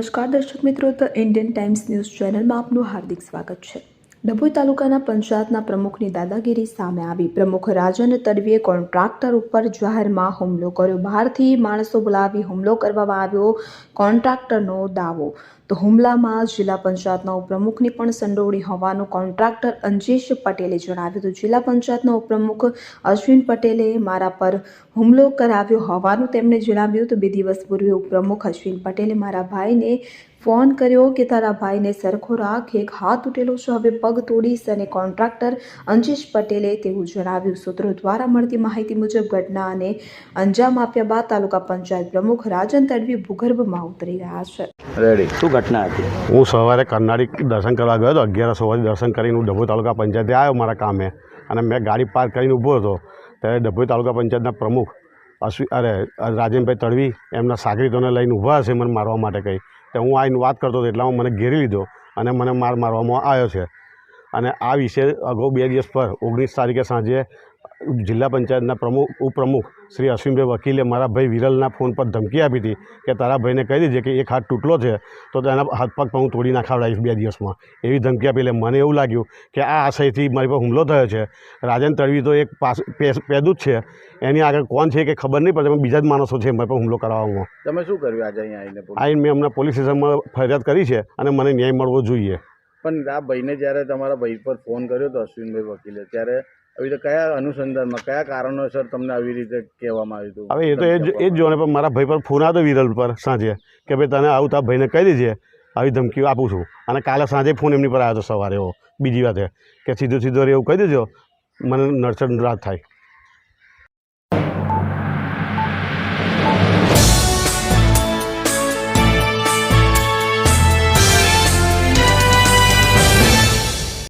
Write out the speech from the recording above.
નમસ્કાર દર્શક મિત્રો ધ ઇન્ડિયન ટાઈમ્સ ન્યૂઝ ચેનલમાં આપનું હાર્દિક સ્વાગત છે. ડભોઈ તાલુકાના પંચાયતના પ્રમુખની દાદાગીરી સામે આવી. પ્રમુખ રાજન તડવીએ કોન્ટ્રાક્ટર ઉપર જાહેરમાં હુમલો કર્યો. બહારથી માણસો બોલાવી હુમલો કરવામાં આવ્યો. કોન્ટ્રાક્ટરનો દાવો. તો હુમલામાં જિલ્લા પંચાયતના ઉપપ્રમુખની પણ સંડોવણી હોવાનું કોન્ટ્રાક્ટર અંજેશ પટેલે જણાવ્યું હતું. જિલ્લા પંચાયતના ઉપપ્રમુખ અશ્વિન પટેલે મારા પર હુમલો કરાવ્યો હોવાનું તેમણે જણાવ્યું તો બે દિવસ પૂર્વે ઉપપ્રમુખ અશ્વિન પટેલે મારા ભાઈને ફોન કર્યો કે તારા ભાઈને સરખો રાખ એક હાથ તૂટેલો છે. હવે પગ તોડીશ અને કોન્ટ્રાક્ટર અંજેશ પટેલે તેવું જણાવ્યું. સૂત્રો દ્વારા મળતી માહિતી મુજબ ઘટનાને અંજામ આપ્યા બાદ તાલુકા પંચાયત પ્રમુખ રાજન તડવી ભૂગર્ભમાં ઉતરી રહ્યા છે. રેડી. શું ઘટના હતી? હું સવારે કરનાળી દર્શન કરવા ગયો હતો. અગિયાર સવારે દર્શન કરીને હું ડભોઈ તાલુકા પંચાયતે આવ્યો મારા કામે. અને મેં ગાડી પાર્ક કરીને ઊભો હતો. ત્યારે ડભોઈ તાલુકા પંચાયતના પ્રમુખ અશ્વિ અરે રાજનભાઈ તડવી એમના સાગરીતોને લઈને ઊભા હશે મને મારવા માટે કંઈ. તો હું આવીને વાત કરતો હતો એટલામાં મને ઘેરી લીધો અને મને માર મારવામાં આવ્યો છે. અને આ વિશે અગાઉ બે દિવસ પર ઓગણીસ તારીખે સાંજે જિલ્લા પંચાયતના પ્રમુખ ઉપપ્રમુખ શ્રી અશ્વિનભાઈ વકીલે મારા ભાઈ વિરલના ફોન પર ધમકી આપી હતી કે તારા ભાઈને કહી દેજે કે એક હાથ તૂટલો છે તો તેના હાથ પગ હું તોડી નાખાવડાવીશ બે દિવસમાં. એવી ધમકી આપી એટલે મને એવું લાગ્યું કે આ આશયથી મારી પર હુમલો થયો છે. રાજન તળવી તો એક પાસ પેદું જ છે. એની આગળ કોણ છે કે ખબર નહીં પડે બીજા જ માણસો છે મારી પર હુમલો કરાવવામાં. તમે શું કર્યું આજે અહીંયા આવીને આવીને મેં હમણાં પોલીસ સ્ટેશનમાં ફરિયાદ કરી છે અને મને ન્યાય મળવો જોઈએ. પણ આ ભાઈને જ્યારે તમારા ભાઈ પર ફોન કર્યો હતો અશ્વિનભાઈ વકીલે ત્યારે આવી રીતે કયા અનુસંધાનમાં કયા કારણોસર તમને આવી રીતે કહેવામાં આવ્યું હતું? હવે એ તો એ જ એ જ જોને પણ મારા ભાઈ પર ફોન આવ્યો વિરલ પર સાંજે કે ભાઈ તને આવું તારા ભાઈને કહી દેજે આવી ધમકીઓ આપું છું. અને કાલે સાંજે ફોન એમની પર આવ્યો હતો સવારે એવો બીજી વાતે કે સીધો સીધો એવું કહી દેજો મને નડસડ રાત થાય.